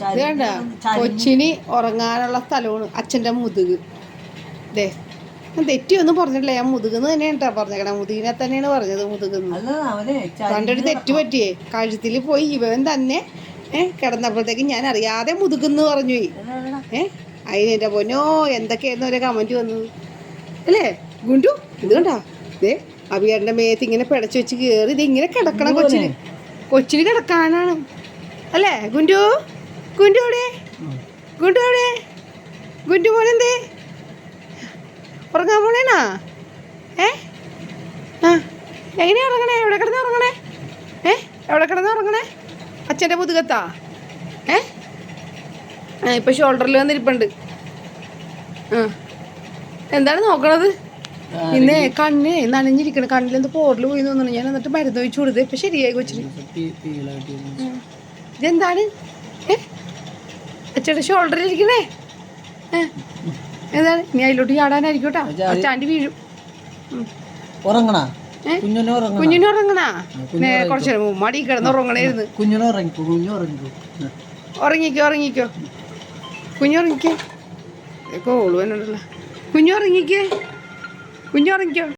കണ്ട? കൊച്ചിന് ഉറങ്ങാനുള്ള സ്ഥലമാണ് അച്ഛന്റെ മുതുക്. ദേ ഞാൻ തെറ്റിയൊന്നും പറഞ്ഞിട്ടില്ല. ഞാൻ മുതുകെന്ന് തന്നെയാണ് കേട്ടോ പറഞ്ഞേക്കണേ മുതുകിനെ തന്നെയാണ് പറഞ്ഞത് മുതുകെന്ന്. അവനെ പണ്ടൊരു തെറ്റ് പറ്റിയേ? കഴുത്തിൽ പോയി ഇവൻ തന്നെ ഏ കിടന്നപ്പോഴത്തേക്ക് ഞാൻ അറിയാതെ മുതുകെന്ന് പറഞ്ഞു പോയി. ഏ അതിന് എന്റെ പൊന്നോ എന്തൊക്കെയായിരുന്നു ഒരു കമന്റ് വന്നത്? അല്ലേ? ഗുണ്ടു ഇത് കണ്ടാ? ദേ അഭിയേട്ടന്റെ മേത്ത് ഇങ്ങനെ പിടച്ചു വെച്ച് കയറി ഇത് ഇങ്ങനെ കിടക്കണം കൊച്ചിന്. കൊച്ചിന് കിടക്കാനാണ്. അല്ലേ? ഗുണ്ടു? ഗുണ്ടു അവിടെ? ഗുണ്ടു അവിടെ? ഗുണ്ടു മോനെന്തേ? ഉറങ്ങാൻ പോണേനാ ഏ? ആ എങ്ങനെയാ ഉറങ്ങണേ? എവിടെ കിടന്ന് ഉറങ്ങണേ? ഏ? എവിടെ കിടന്ന് ഉറങ്ങണേ? അച്ഛന്റെ മുതുകത്താ? ഏ? ആ ഇപ്പം ഷോൾഡറിൽ വന്നിരിപ്പുണ്ട്. ആ. എന്താണ് നോക്കണത്? ഇന്ന് കണ്ണ് നനഞ്ഞിരിക്കണ. കണ്ണിലെന്ത് പോറിൽ പോയി തോന്നുന്നു. ഞാൻ എന്നിട്ട് മരുന്ന് ഒഴിച്ചു കൊടുത്തേ. ഇപ്പം ശരിയായി കൊച്ചിന്. ഇതെന്താണ്? അച്ഛയുടെ ഷോൾഡറിൽ ഇരിക്കണേ. എന്താണ്? ഇനി അതിലോട്ട് ചാടാനായിരിക്കും കേട്ടോ അച്ഛാന്റെ വീഴും. ഉറങ്ങണ? കുഞ്ഞിനെ ഉറങ്ങണ? കുറച്ചു നേരം മടി കിടന്ന് ഉറങ്ങണേരുന്ന് കുഞ്ഞിനെ ഉറങ്ങിക്കോ കുഞ്ഞു ഉറങ്ങിക്കോ. ഉറങ്ങിക്കോ ഉറങ്ങിക്കോ. കുഞ്ഞുറങ്ങിക്കോ കോൾ വേണമല്ലോ കുഞ്ഞുറങ്ങിക്കേ കുഞ്ഞുറങ്ങിക്കോ